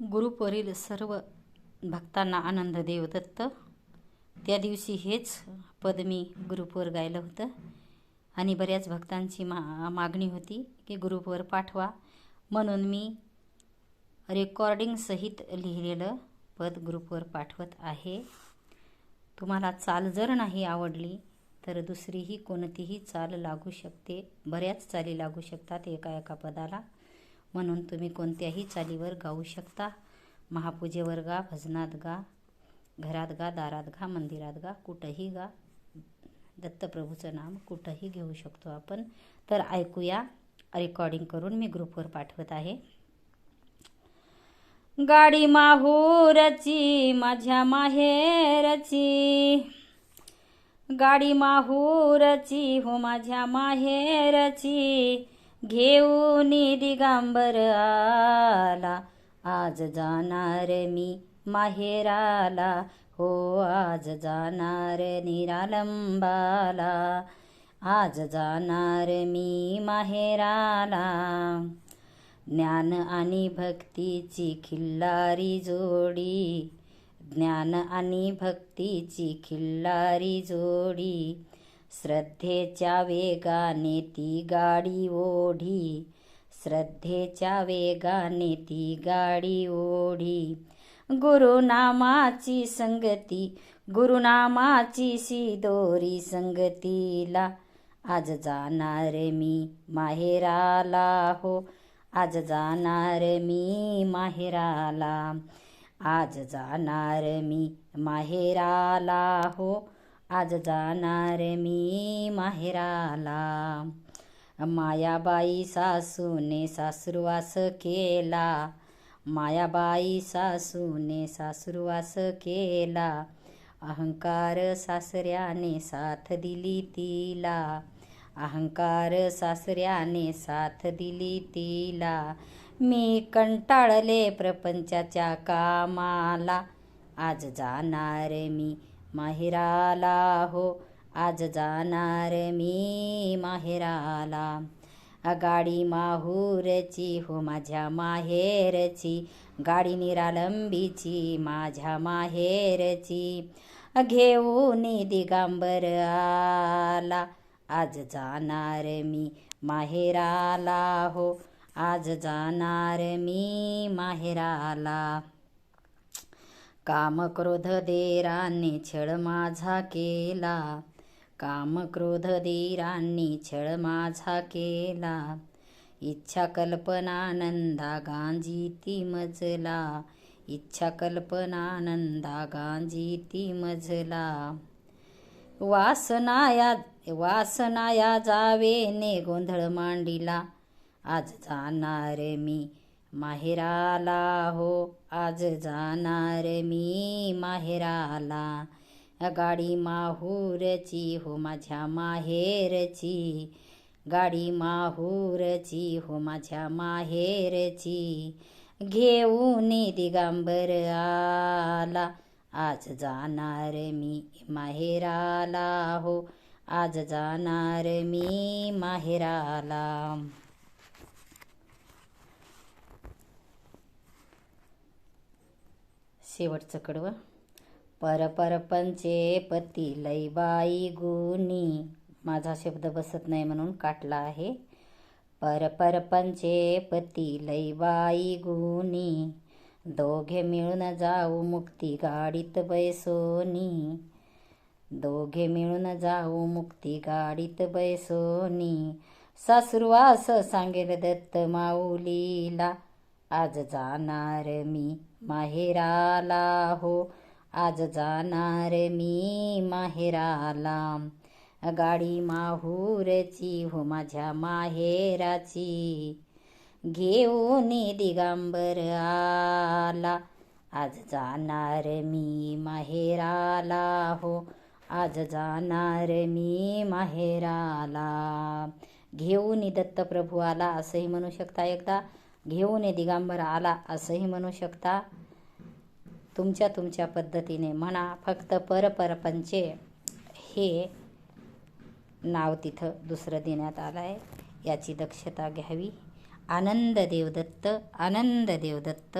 ग्रुपवरील सर्व भक्तांना आनंद देवदत्त. त्या दिवशी हेच पद मी ग्रुपवर गायलं होतं. आणि बऱ्याच भक्तांची मा मागणी होती की ग्रुपवर पाठवा. म्हणून मी रेकॉर्डिंगसहित लिहिलेलं पद ग्रुपवर पाठवत आहे. तुम्हाला चाल जर नाही आवडली तर दुसरीही कोणतीही चाल लागू शकते. बऱ्याच चाली लागू शकतात एका एका पदाला. म्हणून तुम्ही कोणत्याही चालीवर गाऊ शकता. महापूजेवर गा भजनात गा घरात गा दारात गा मंदिरात गा कुठंही गा. दत्तप्रभूचं नाम कुठंही घेऊ शकतो आपण. तर ऐकूया. रेकॉर्डिंग करून मी ग्रुपवर पाठवत आहे. गाडी माहूरची माझ्या माहेरची. गाडी माहूरची हो माझ्या माहेरची. घेऊन दिगांबर आला. आज जाणार मी माहेराला. हो आज जाणार निरालंबाला. आज जाणार मी माहेराला. ज्ञान आणि भक्तीची खिल्लारी जोडी. ज्ञान आणि भक्तीची खिल्लारी जोडी. श्रद्धेच्या वेगाने ती गाडी ओढी. श्रद्धेच्या वेगाने ती गाडी ओढी. गुरुनामाची संगती गुरुनामाची सिदोरी संगतीला. आज जाणार मी माहेराला हो. आज जाणार मी माहेराला. आज जाणार मी माहेराला हो. आज जाणार मी माहेराला. मायाबाई सासूने सासुरवास केला. मायाबाई सासूने सासुरवास केला. अहंकार सासऱ्याने साथ दिली तिला. अहंकार सासऱ्याने साथ दिली तिला. मी कंटाळले प्रपंचाच्या कामाला. आज जाणार मी माहेराला हो आज जाणार मी माहेराला. गाडी माहूरची हो माझ्या माहेरची गाडी निरालंबीची माझ्या माहेरची. घेऊन दिगांबर आला आज जाणार मी माहेराला हो आज जाणार मी माहेराला. काम क्रोध देरांनी छळ माझा केला. काम क्रोध देरांनी छळ माझा केला. इच्छा कल्पनानंदा गांजी ती मजला. इच्छा कल्पनानंदा गांजी ती मजला. वासनाया वासनाया जावे ने गोंधळ मांडिला. आज जाणार मी माहेराला हो आज जाणार मी माहेराला. गाडी माहूरची हो माझ्या माहेरची. गाडी माहूरची हो माझ्या माहेरची. घेऊन दिगांबर आला आज जाणार मी माहेराला हो आज जाणार मी माहेराला. शेवटचं कडवं. पर परपंचे पती लईबाई गुणी. माझा शब्द बसत नाही म्हणून काटला आहे. पर परपंचे पती लईबाई गुणी. दोघे मिळून जाऊ मुक्ती गाडीत बैसोनी. दोघे मिळून जाऊ मुक्ती गाडीत बैसोनी. सासुरवास सांगेल दत्त माऊलीला. आज जाणार मी माहेराला हो. आज जाणार मी माहेराला. गाडी माहूरची हो माझ्या माहेराची. घेऊन दिगांबर आला. आज जाणार मी माहेराला हो. आज जाणार मी माहेराला. घेऊन दत्तप्रभू आला असंही म्हणू शकता एकदा. घेऊन दिगांबर आला असंही म्हणू शकता. तुमच्या तुमच्या पद्धतीने म्हणा फक्त परपरपंचे हे नाव तिथं दुसरं देण्यात आलं आहे याची दक्षता घ्यावी. आनंद देवदत्त आनंद देवदत्त